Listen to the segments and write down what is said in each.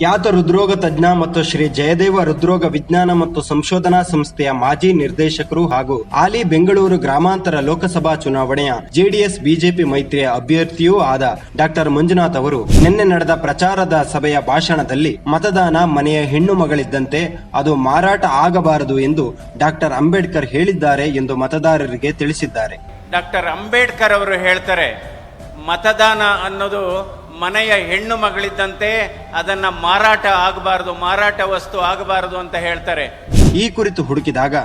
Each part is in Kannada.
ಖ್ಯಾತ ಹೃದ್ರೋಗ ತಜ್ಞ ಮತ್ತು ಶ್ರೀ ಜಯದೇವ ಹೃದ್ರೋಗ ವಿಜ್ಞಾನ ಮತ್ತು ಸಂಶೋಧನಾ ಸಂಸ್ಥೆಯ ಮಾಜಿ ನಿರ್ದೇಶಕರು ಹಾಗೂ ಹಾಲಿ ಬೆಂಗಳೂರು ಗ್ರಾಮಾಂತರ ಲೋಕಸಭಾ ಚುನಾವಣೆಯ ಜೆಡಿಎಸ್, ಬಿಜೆಪಿ ಮೈತ್ರಿಯ ಅಭ್ಯರ್ಥಿಯೂ ಆದ ಡಾಕ್ಟರ್ ಮಂಜುನಾಥ್ ಅವರು ನಿನ್ನೆ ನಡೆದ ಪ್ರಚಾರದ ಸಭೆಯ ಭಾಷಣದಲ್ಲಿ ಮತದಾನ ಮನೆಯ ಹೆಣ್ಣು ಮಗಳಿದ್ದಂತೆ ಅದು ಮಾರಾಟ ಆಗಬಾರದು ಎಂದು ಡಾಕ್ಟರ್ ಅಂಬೇಡ್ಕರ್ ಹೇಳಿದ್ದಾರೆ ಎಂದು ಮತದಾರರಿಗೆ ತಿಳಿಸಿದ್ದಾರೆ. ಡಾಕ್ಟರ್ ಅಂಬೇಡ್ಕರ್ ಅವರು ಹೇಳ್ತಾರೆ, ಮತದಾನ ಅನ್ನೋದು ಮನೆಯ ಹೆಣ್ಣು ಮಗಳಿದ್ದಂತೆ ಅದನ್ನ ಮಾರಾಟ ಆಗಬಾರದು ಮಾರಾಟ ವಸ್ತು ಆಗಬಾರದು ಅಂತ ಹೇಳ್ತಾರೆ. ಈ ಕುರಿತು ಹುಡುಕಿದಾಗ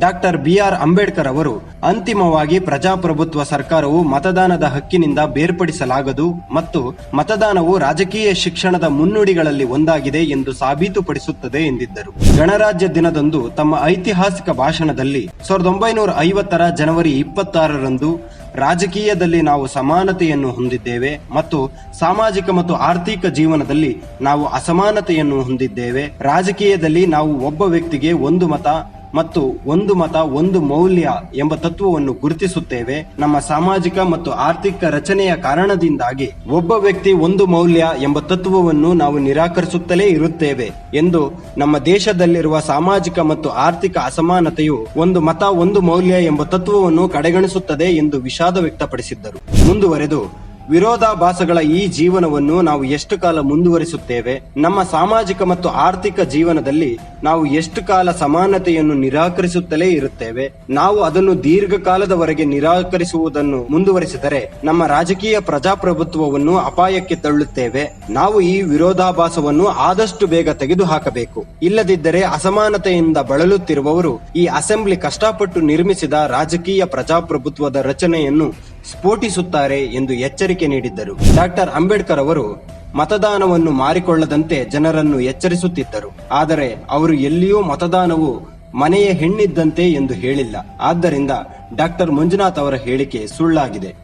ಡಾಕ್ಟರ್ ಬಿ ಆರ್ ಅಂಬೇಡ್ಕರ್ ಅವರು, ಅಂತಿಮವಾಗಿ ಪ್ರಜಾಪ್ರಭುತ್ವ ಸರ್ಕಾರವು ಮತದಾನದ ಹಕ್ಕಿನಿಂದ ಬೇರ್ಪಡಿಸಲಾಗದು ಮತ್ತು ಮತದಾನವು ರಾಜಕೀಯ ಶಿಕ್ಷಣದ ಮುನ್ನುಡಿಗಳಲ್ಲಿ ಒಂದಾಗಿದೆ ಎಂದು ಸಾಬೀತುಪಡಿಸುತ್ತದೆ ಎಂದಿದ್ದರು. ಗಣರಾಜ್ಯ ದಿನದಂದು ತಮ್ಮ ಐತಿಹಾಸಿಕ ಭಾಷಣದಲ್ಲಿ ಸಾವಿರದ ಒಂಬೈನೂರ ಐವತ್ತರ ಜನವರಿ ಇಪ್ಪತ್ತಾರರಂದು ರಾಜಕೀಯದಲ್ಲಿ ನಾವು ಸಮಾನತೆಯನ್ನು ಹೊಂದಿದ್ದೇವೆ ಮತ್ತು ಸಾಮಾಜಿಕ ಮತ್ತು ಆರ್ಥಿಕ ಜೀವನದಲ್ಲಿ ನಾವು ಅಸಮಾನತೆಯನ್ನು ಹೊಂದಿದ್ದೇವೆ. ರಾಜಕೀಯದಲ್ಲಿ ನಾವು ಒಬ್ಬ ವ್ಯಕ್ತಿಗೆ ಒಂದು ಮತ ಮತ್ತು ಒಂದು ಮತ ಒಂದು ಮೌಲ್ಯ ಎಂಬ ತತ್ವವನ್ನು ಗುರುತಿಸುತ್ತೇವೆ. ನಮ್ಮ ಸಾಮಾಜಿಕ ಮತ್ತು ಆರ್ಥಿಕ ರಚನೆಯ ಕಾರಣದಿಂದಾಗಿ ಒಬ್ಬ ವ್ಯಕ್ತಿ ಒಂದು ಮೌಲ್ಯ ಎಂಬ ತತ್ವವನ್ನು ನಾವು ನಿರಾಕರಿಸುತ್ತಲೇ ಇರುತ್ತೇವೆ ಎಂದು ನಮ್ಮ ದೇಶದಲ್ಲಿರುವ ಸಾಮಾಜಿಕ ಮತ್ತು ಆರ್ಥಿಕ ಅಸಮಾನತೆಯು ಒಂದು ಮತ ಒಂದು ಮೌಲ್ಯ ಎಂಬ ತತ್ವವನ್ನು ಕಡೆಗಣಿಸುತ್ತದೆ ಎಂದು ವಿಷಾದ ವ್ಯಕ್ತಪಡಿಸಿದ್ದರು. ಮುಂದುವರೆದು ವಿರೋಧಾಭಾಸಗಳ ಈ ಜೀವನವನ್ನು ನಾವು ಎಷ್ಟು ಕಾಲ ಮುಂದುವರಿಸುತ್ತೇವೆ? ನಮ್ಮ ಸಾಮಾಜಿಕ ಮತ್ತು ಆರ್ಥಿಕ ಜೀವನದಲ್ಲಿ ನಾವು ಎಷ್ಟು ಕಾಲ ಸಮಾನತೆಯನ್ನು ನಿರಾಕರಿಸುತ್ತಲೇ ಇರುತ್ತೇವೆ? ನಾವು ಅದನ್ನು ದೀರ್ಘಕಾಲದವರೆಗೆ ನಿರಾಕರಿಸುವುದನ್ನು ಮುಂದುವರಿಸಿದರೆ ನಮ್ಮ ರಾಜಕೀಯ ಪ್ರಜಾಪ್ರಭುತ್ವವನ್ನು ಅಪಾಯಕ್ಕೆ ತಳ್ಳುತ್ತೇವೆ. ನಾವು ಈ ವಿರೋಧಾಭಾಸವನ್ನು ಆದಷ್ಟು ಬೇಗ ತೆಗೆದುಹಾಕಬೇಕು. ಇಲ್ಲದಿದ್ದರೆ ಅಸಮಾನತೆಯಿಂದ ಬಳಲುತ್ತಿರುವವರು ಈ ಅಸೆಂಬ್ಲಿ ಕಷ್ಟಪಟ್ಟು ನಿರ್ಮಿಸಿದ ರಾಜಕೀಯ ಪ್ರಜಾಪ್ರಭುತ್ವದ ರಚನೆಯನ್ನು ಸ್ಫೋಟಿಸುತ್ತಾರೆ ಎಂದು ಎಚ್ಚರಿಕೆ ನೀಡಿದ್ದರು. ಡಾಕ್ಟರ್ ಅಂಬೇಡ್ಕರ್ ಅವರು ಮತದಾನವನ್ನು ಮಾರಿಕೊಳ್ಳದಂತೆ ಜನರನ್ನು ಎಚ್ಚರಿಸುತ್ತಿದ್ದರು. ಆದರೆ ಅವರು ಎಲ್ಲಿಯೂ ಮತದಾನವು ಮನೆಯ ಹೆಣ್ಣಿದ್ದಂತೆ ಎಂದು ಹೇಳಿಲ್ಲ. ಆದ್ದರಿಂದ ಡಾಕ್ಟರ್ ಮಂಜುನಾಥ್ ಅವರ ಹೇಳಿಕೆ ಸುಳ್ಳಾಗಿದೆ.